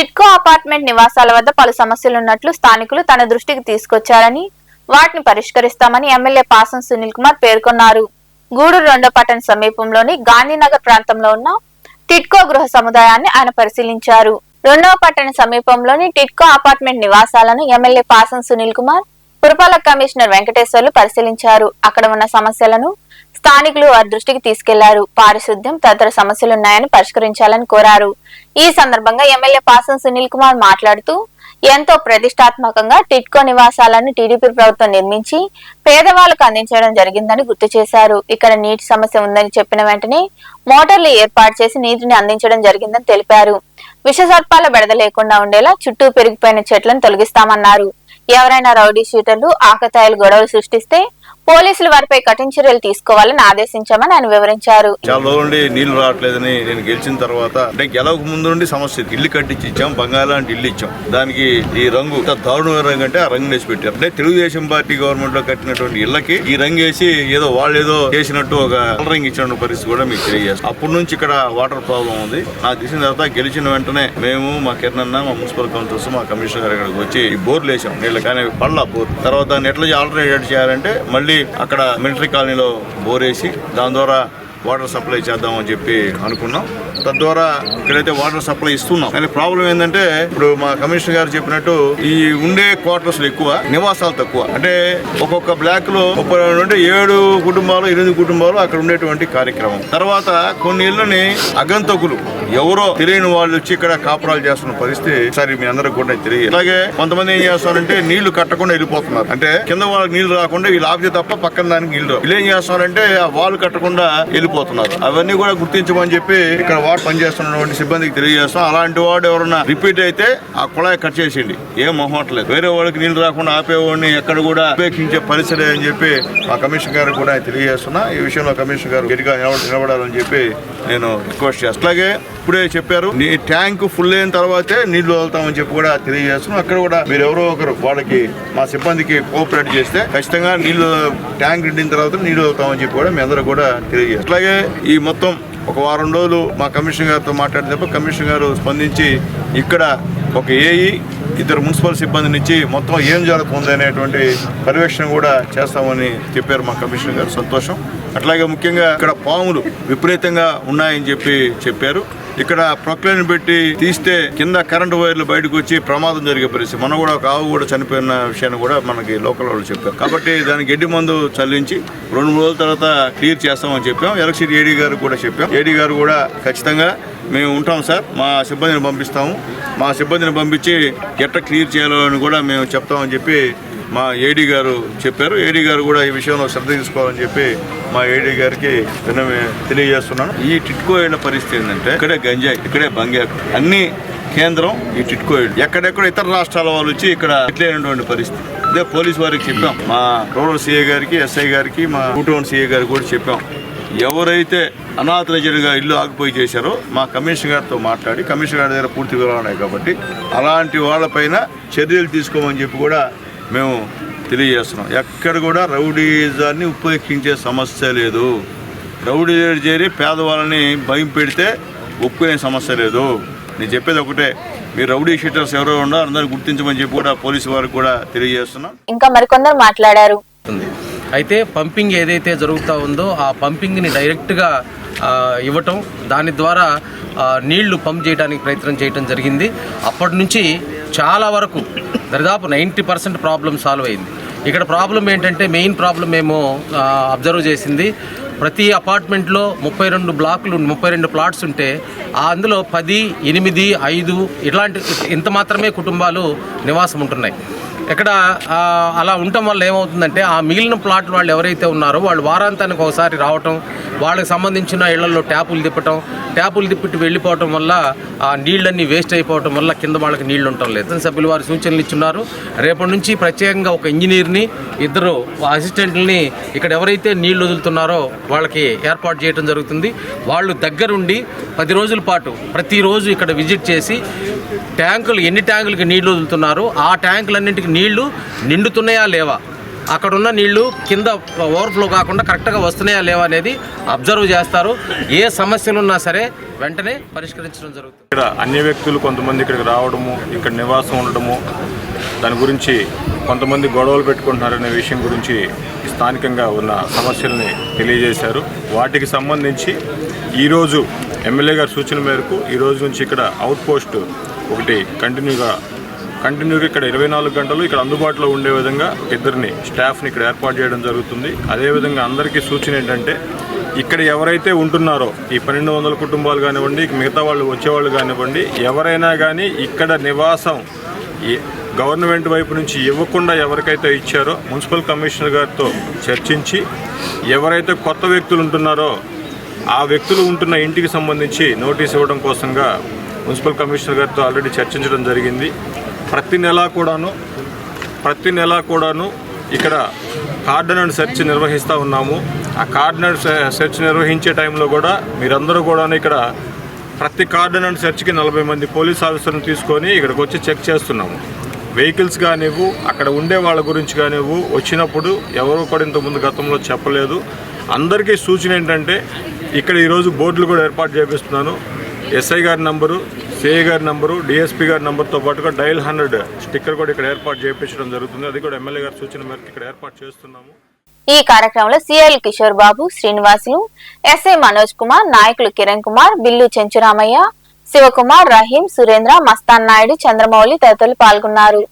TIDCO apartment నివాసాల వద్ద పలు సమస్యలున్నట్లు స్థానికులు తన దృష్టికి తీసుకొచ్చారని వాటిని పరిష్కరిస్తామని ఎమ్మెల్యే పాసం సునీల్ కుమార్ పేర్కొన్నారు. గూడూరు రెండో పట్టణ సమీపంలోని గాంధీనగర్ ప్రాంతంలో ఉన్న టిట్కో గృహ సముదాయాన్ని ఆయన పరిశీలించారు. రెండవ పట్టణ సమీపంలోని టిట్కో అపార్ట్మెంట్ నివాసాలను ఎమ్మెల్యే పాసం సునీల్ కుమార్ పురపాలక కమిషనర్ వెంకటేశ్వర్లు పరిశీలించారు. అక్కడ ఉన్న సమస్యలను స్థానికులు వారి దృష్టికి తీసుకెళ్ళారు. పారిశుద్ధ్యం తదితర సమస్యలున్నాయని పరిష్కరించాలని కోరారు. ఈ సందర్భంగా ఎమ్మెల్యే పాసం సునీల్ కుమార్ మాట్లాడుతూ ఎంతో ప్రతిష్టాత్మకంగా టిట్కో నివాసాలను టీడీపీ ప్రభుత్వం నిర్మించి పేదవాళ్ళకు అందించడం జరిగిందని గుర్తు చేశారు. ఇక్కడ నీటి సమస్య ఉందని చెప్పిన వెంటనే మోటార్లు ఏర్పాటు చేసి నీటిని అందించడం జరిగిందని తెలిపారు. విషసర్పాల బెడద లేకుండా ఉండేలా చుట్టూ పెరిగిపోయిన చెట్లను తొలగిస్తామన్నారు. ఎవరైనా రౌడీ షీటర్లు ఆకతాయిలు గొడవలు సృష్టిస్తే పోలీసులు వారిపై కఠిన చర్యలు తీసుకోవాలని ఆదేశించామని ఆయన వివరించారు. చాలా రోజుల నుండి నీళ్ళు రావట్లేదని నేను గెలిచిన తర్వాత అంటే గెలవక ముందు నుండి సమస్య ఇల్లు కట్టించి ఇచ్చాం బంగాళ లాంటి ఇల్లు ఇచ్చాం. దానికి ఈ రంగు దారుణమైన రంగు అంటే ఆ రంగు వేసి పెట్టారు. అంటే తెలుగుదేశం పార్టీ గవర్నమెంట్లో కట్టినటువంటి ఇళ్ళకి ఈ రంగు వేసి ఏదో వాళ్ళు ఏదో చేసినట్టు ఒక రంగు ఇచ్చిన పరిస్థితి కూడా మీకు తెలియజేస్తాం. అప్పటి నుంచి ఇక్కడ వాటర్ ప్రాబ్లం ఉంది. నాకు తెలిసిన తర్వాత గెలిచిన వెంటనే మేము మా కిరణ్ మా మున్సిపల్ కౌన్సిల్స్ మా కమిషనర్ గారు వచ్చి ఈ బోర్లు వేసాం. నీళ్ళు కానీ పళ్ళ బోర్ తర్వాత దాన్ని ఎట్లా ఆల్టర్నేట్ చేయాలంటే మళ్ళీ అక్కడ మిలిటరీ కాలనీలో బోరేసి దాని ద్వారా వాటర్ సప్లై చేద్దామని చెప్పి అనుకున్నాం. తద్వారా ఇక్కడైతే వాటర్ సప్లై ఇస్తున్నాం. కానీ ప్రాబ్లం ఏంటంటే ఇప్పుడు మా కమిషనర్ గారు చెప్పినట్టు ఈ ఉండే క్వార్టర్స్ ఎక్కువ నివాసాలు తక్కువ. అంటే ఒక్కొక్క బ్లాక్లో ముప్పై నుండి ఏడు కుటుంబాలు ఎనిమిది కుటుంబాలు అక్కడ ఉండేటువంటి కార్యక్రమం. తర్వాత కొన్ని ఇళ్ళని అగంతకులు ఎవరో తెలియని వాళ్ళు వచ్చి ఇక్కడ కాపురాలు చేస్తున్న పరిస్థితి సరే మీ అందరికి కూడా తెలియదు. అలాగే కొంతమంది ఏం చేస్తారంటే నీళ్ళు కట్టకుండా వెళ్ళిపోతున్నారు. అంటే కింద వాళ్ళకి నీళ్ళు రాకుండా వీళ్ళు ఆపితే తప్ప పక్కన దానికి నీళ్ళు వీళ్ళు ఏం చేస్తారంటే ఆ వాళ్ళు కట్టకుండా వెళ్ళి వెళ్ళిపోతున్నారు. అవన్నీ కూడా గుర్తించమని చెప్పి ఇక్కడ వాడు పనిచేస్తున్నటువంటి సిబ్బందికి తెలియజేస్తాం. అలాంటి వాడు ఎవరన్నా రిపీట్ అయితే ఆ కుళాయి కట్ చేసింది ఏం మొహమట్లేదు. వేరే వాళ్ళకి నీళ్ళు రాకుండా ఆపేవాడిని ఎక్కడ కూడా ఉపేక్షించే పరిస్థితి అని చెప్పి మా కమిషన్ గారు కూడా తెలియజేస్తున్నా. ఈ విషయంలో కమిషన్ గారు గట్టిగా నిలబడాలని చెప్పి నేను రిక్వెస్ట్ చేస్తాను అలాగే ఇప్పుడే చెప్పారు నీ ట్యాంక్ ఫుల్ అయిన తర్వాతే నీళ్ళు వదులుతామని చెప్పి కూడా తెలియజేస్తున్నాం. అక్కడ కూడా మీరు ఎవరో ఒకరు వాళ్ళకి మా సిబ్బందికి కోఆపరేట్ చేస్తే ఖచ్చితంగా నీళ్ళు ట్యాంక్ నిండిన తర్వాత నీళ్ళు వదులుతామని చెప్పి కూడా మీ అందరూ కూడా తెలియజేస్తారు అలాగే ఈ మొత్తం ఒక వారం రోజులు మా కమిషనర్ గారితో మాట్లాడేటప్పుడు కమిషనర్ గారు స్పందించి ఇక్కడ ఒక ఏఈ ఇద్దరు మున్సిపల్ సిబ్బందినిచ్చి మొత్తం ఏం జరుగుతుంది అనేటువంటి పర్యవేక్షణ కూడా చేస్తామని చెప్పారు మా కమిషనర్ గారు. సంతోషం. అట్లాగే ముఖ్యంగా ఇక్కడ పాములు విపరీతంగా ఉన్నాయని చెప్పి చెప్పారు. ఇక్కడ ప్రొక్లైన్ పెట్టి తీస్తే కింద కరెంటు వైర్లు బయటకు వచ్చి ప్రమాదం జరిగే పరిస్థితి. మనం కూడా ఒక ఆవు కూడా చనిపోయిన విషయాన్ని కూడా మనకి లోకల్ వాళ్ళు చెప్పారు. కాబట్టి దానికి గడ్డి మందు చల్లించి రెండు మూడు రోజుల తర్వాత క్లియర్ చేస్తామని చెప్పాం. ఎలక్ట్రిసిటీ ఏడీ గారు కూడా చెప్పాం. ఏడీ గారు కూడా ఖచ్చితంగా మేము ఉంటాం సార్. మా సిబ్బందిని పంపిస్తాము. మా సిబ్బందిని పంపించి ఎట్ట క్లియర్ చేయాలో అని కూడా మేము చెప్తామని చెప్పి మా ఏడీ గారు చెప్పారు. ఏడీ గారు కూడా ఈ విషయంలో శ్రద్ధ తీసుకోవాలని చెప్పి మా ఏడీ గారికి తెలియజేస్తున్నాను. ఈ టిట్కో ఇళ్ళ పరిస్థితి ఏంటంటే ఇక్కడే గంజాయి ఇక్కడే బంగాకు అన్ని కేంద్రం ఈ టిట్కో ఎక్కడెక్కడ ఇతర రాష్ట్రాల వాళ్ళు వచ్చి ఇక్కడ ఇట్లైనటువంటి పరిస్థితి. ఇదే పోలీస్ వారికి చెప్పాం. మా రూరల్ సీఏ గారికి ఎస్ఐ గారికి మా టౌన్ సీఏ గారికి కూడా చెప్పాం. ఎవరైతే అనాథరైజర్గా ఇల్లు ఆగిపోయి చేశారో మా కమిషనర్ గారితో మాట్లాడి కమిషనర్ గారి దగ్గర పూర్తి వివరాలు ఉన్నాయి కాబట్టి అలాంటి వాళ్ళపైన చర్యలు తీసుకోమని చెప్పి కూడా మేము తెలియజేస్తున్నాం. ఎక్కడ కూడా రౌడీజాన్ని ఉపేక్షించే సమస్య లేదు. రౌడీ చేరి పేదవాళ్ళని భయం పెడితే ఒప్పుకునే సమస్య లేదు. నేను చెప్పేది ఒకటే మీరు రౌడీ షీటర్స్ ఎవరో ఉన్నా అందరిని గుర్తించమని చెప్పి కూడా పోలీసు వారికి కూడా తెలియజేస్తున్నాం. ఇంకా మరికొందరు మాట్లాడారు. అయితే పంపింగ్ ఏదైతే జరుగుతూ ఉందో ఆ పంపింగ్ని డైరెక్ట్గా ఇవ్వటం దాని ద్వారా నీళ్ళు పంప్ చేయడానికి ప్రయత్నం చేయటం జరిగింది. అప్పటి నుంచి చాలా వరకు దాదాపు నైంటీ పర్సెంట్ ప్రాబ్లం సాల్వ్ అయింది. ఇక్కడ ప్రాబ్లం ఏంటంటే మెయిన్ ప్రాబ్లం మేము అబ్జర్వ్ చేసింది. ప్రతి అపార్ట్మెంట్లో ముప్పై రెండు బ్లాకులు ముప్పై రెండు ప్లాట్స్ ఉంటే ఆ అందులో పది ఎనిమిది ఐదు ఇట్లాంటి ఇంత మాత్రమే కుటుంబాలు నివాసం ఉంటున్నాయి. ఇక్కడ అలా ఉండటం వల్ల ఏమవుతుందంటే ఆ మిగిలిన ప్లాట్ వాళ్ళు ఎవరైతే ఉన్నారో వాళ్ళు వారాంతానికి ఒకసారి రావటం వాళ్ళకి సంబంధించిన ఇళ్ళలో ట్యాపులు తిప్పటం ట్యాపులు తిప్పిట్టు వెళ్ళిపోవటం వల్ల ఆ నీళ్ళన్నీ వేస్ట్ అయిపోవటం వల్ల కింద వాళ్ళకి నీళ్ళు ఉండటం లేదు. సభ్యులు వారు సూచనలు ఇచ్చున్నారు. రేపటి నుంచి ప్రత్యేకంగా ఒక ఇంజనీర్ని ఇద్దరు అసిస్టెంట్లని ఇక్కడ ఎవరైతే నీళ్ళు వదులుతున్నారో వాళ్ళకి ఏర్పాటు చేయడం జరుగుతుంది. వాళ్ళు దగ్గరుండి పది రోజుల పాటు ప్రతిరోజు ఇక్కడ విజిట్ చేసి ట్యాంకులు ఎన్ని ట్యాంకులకి నీళ్ళు వదులుతున్నారో ఆ ట్యాంకులన్నింటికి నీళ్ళు నిండుతున్నాయా లేవా? అక్కడ ఉన్న నీళ్ళు కింద ఓవర్ఫ్లో కాకుండా కరెక్ట్గా వస్తున్నాయా లేవా అనేది అబ్జర్వ్ చేస్తారు. ఏ సమస్యలున్నా సరే వెంటనే పరిష్కరించడం జరుగుతుంది. ఇక్కడ అన్ని వ్యక్తులు కొంతమంది ఇక్కడికి రావడము ఇక్కడ నివాసం ఉండడము దాని గురించి కొంతమంది గొడవలు పెట్టుకుంటున్నారనే విషయం గురించి స్థానికంగా ఉన్న సమస్యల్ని తెలియజేశారు. వాటికి సంబంధించి ఈరోజు ఎమ్మెల్యే గారి సూచన మేరకు ఈ రోజు నుంచి ఇక్కడ అవుట్ పోస్ట్ ఒకటి కంటిన్యూగా కంటిన్యూగా ఇక్కడ ఇరవై నాలుగు గంటలు ఇక్కడ అందుబాటులో ఉండే విధంగా ఇద్దరిని స్టాఫ్ని ఇక్కడ ఏర్పాటు చేయడం జరుగుతుంది. అదేవిధంగా అందరికీ సూచన ఏంటంటే ఇక్కడ ఎవరైతే ఉంటున్నారో ఈ పన్నెండు వందల కుటుంబాలు కానివ్వండి మిగతా వాళ్ళు వచ్చేవాళ్ళు కానివ్వండి ఎవరైనా కానీ ఇక్కడ నివాసం గవర్నమెంట్ వైపు నుంచి ఇవ్వకుండా ఎవరికైతే ఇచ్చారో మున్సిపల్ కమిషనర్ గారితో చర్చించి ఎవరైతే కొత్త వ్యక్తులు ఉంటున్నారో ఆ వ్యక్తులు ఉంటున్న ఇంటికి సంబంధించి నోటీస్ ఇవ్వడం కోసంగా మున్సిపల్ కమిషనర్ గారితో ఆల్రెడీ చర్చించడం జరిగింది. ప్రతి నెలా కూడాను ప్రతి నెలా కూడాను ఇక్కడ కార్డనెంట్ సెర్చ్ నిర్వహిస్తూ ఉన్నాము. ఆ కార్డనెంట్ సెర్చ్ నిర్వహించే టైంలో కూడా మీరందరూ కూడా ఇక్కడ ప్రతి కార్డనెంట్ సెర్చ్కి నలభై మంది పోలీస్ ఆఫీసర్ని తీసుకొని ఇక్కడికి వచ్చి చెక్ చేస్తున్నాము. వెహికల్స్ కానివ్వు అక్కడ ఉండే వాళ్ళ గురించి కానివ్వు వచ్చినప్పుడు ఎవరు కూడా ఇంతకుముందు గతంలో చెప్పలేదు. అందరికీ సూచన ఏంటంటే ఇక్కడ ఈరోజు బోర్డులు కూడా ఏర్పాటు చేపిస్తున్నాను. ఎస్ఐ గారి నంబరు సిఐ గారి నంబరు డిఎస్పీ గారి నంబర్తో పాటుగా డైల్ హండ్రెడ్ స్టిక్కర్ కూడా ఇక్కడ ఏర్పాటు చేయించడం జరుగుతుంది. అది కూడా ఎమ్మెల్యే గారి సూచన మేరకు ఇక్కడ ఏర్పాటు చేస్తున్నాము. ఈ కార్యక్రమంలో సిఐల్ కిషోర్ బాబు శ్రీనివాసులు ఎస్ఐ మనోజ్ కుమార్ నాయకులు కిరణ్ కుమార్ బిల్లు చెంచురామయ్య శివకుమార్ రహీం సురేంద్ర మస్తాన్ నాయుడు చంద్రమౌళి తదితరులు పాల్గొన్నారు.